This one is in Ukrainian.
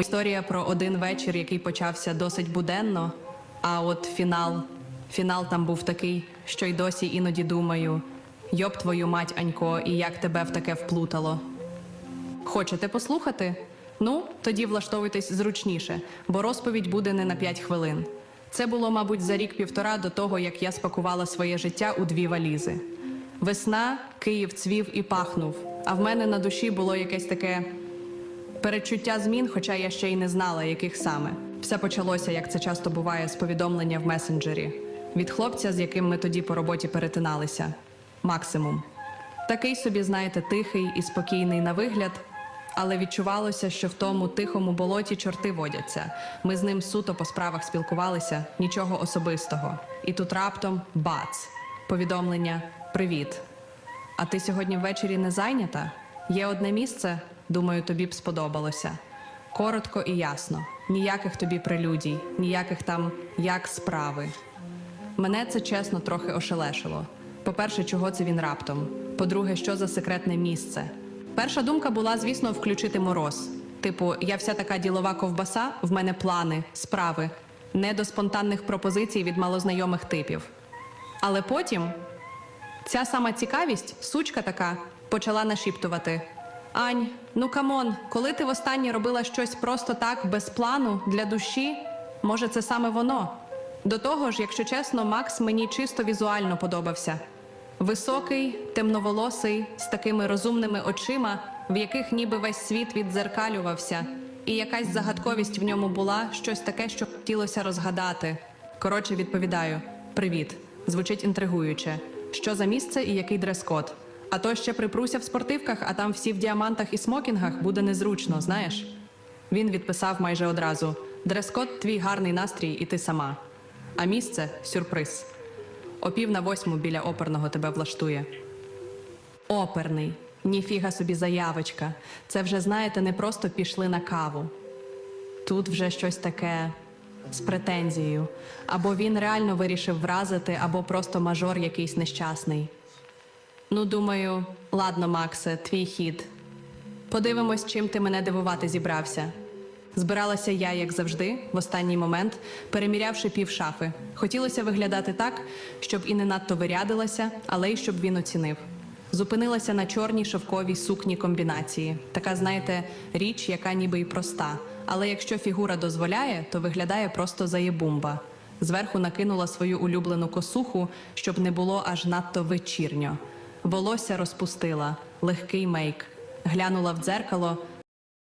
Історія про один вечір, який почався досить буденно, а от фінал, фінал там був такий, що й досі іноді думаю: йоб твою мать, Анько, і як тебе в таке вплутало. Хочете послухати? Ну, тоді влаштовуйтесь зручніше, бо розповідь буде не на 5 хвилин. Це було, мабуть, за рік-півтора до того, як я спакувала своє життя у дві валізи. Весна, Київ цвів і пахнув, а в мене на душі було якесь таке Передчуття змін, хоча я ще й не знала, яких саме. Все почалося, як це часто буває, з повідомлення в месенджері від хлопця, з яким ми тоді по роботі перетиналися. Максимум. Такий собі, знаєте, тихий і спокійний на вигляд, але відчувалося, що в тому тихому болоті чорти водяться. Ми з ним суто по справах спілкувалися, нічого особистого. І тут раптом бац! Повідомлення Привіт. А ти сьогодні ввечері не зайнята? Є одне місце, думаю, тобі б сподобалося. Коротко і ясно. Ніяких тобі прелюдій, ніяких там як справи. Мене це чесно трохи ошелешило. По-перше, чого це він раптом? По-друге, що за секретне місце? Перша думка була, звісно, включити мороз. Типу, я вся така ділова ковбаса, в мене плани, справи, не до спонтанних пропозицій від малознайомих типів. Але потім Ця сама цікавість, сучка така, почала нашіптувати: Ань, ну камон, коли ти востаннє робила щось просто так, без плану, для душі, може, це саме воно. До того ж, якщо чесно, Макс мені чисто візуально подобався. Високий, темноволосий, з такими розумними очима, в яких ніби весь світ віддзеркалювався, і якась загадковість в ньому була, щось таке, що хотілося розгадати. Коротше, відповідаю: Привіт. Звучить інтригуюче. Що за місце і який дрес-код? А то ще припруся в спортивках, а там всі в діамантах і смокінгах буде незручно, знаєш? Він відписав майже одразу: дрес-код твій гарний настрій, і ти сама. А місце сюрприз. О пів на восьму біля оперного тебе влаштує. Оперний. Ніфіга собі заявочка. Це вже, знаєте, не просто пішли на каву. Тут вже щось таке з претензією. Або він реально вирішив вразити, або просто мажор якийсь нещасний. Ну, думаю, ладно, Максе, твій хід. Подивимось, чим ти мене дивувати зібрався. Збиралася я, як завжди, в останній момент, перемірявши пів шафи. Хотілося виглядати так, щоб і не надто вирядилася, але й щоб він оцінив. Зупинилася на чорній шовковій сукні комбінації. Така, знаєте, річ, яка ніби й проста. Але якщо фігура дозволяє, то виглядає просто заєбумба. Зверху накинула свою улюблену косуху, щоб не було аж надто вечірньо. Волосся розпустила, легкий мейк. Глянула в дзеркало,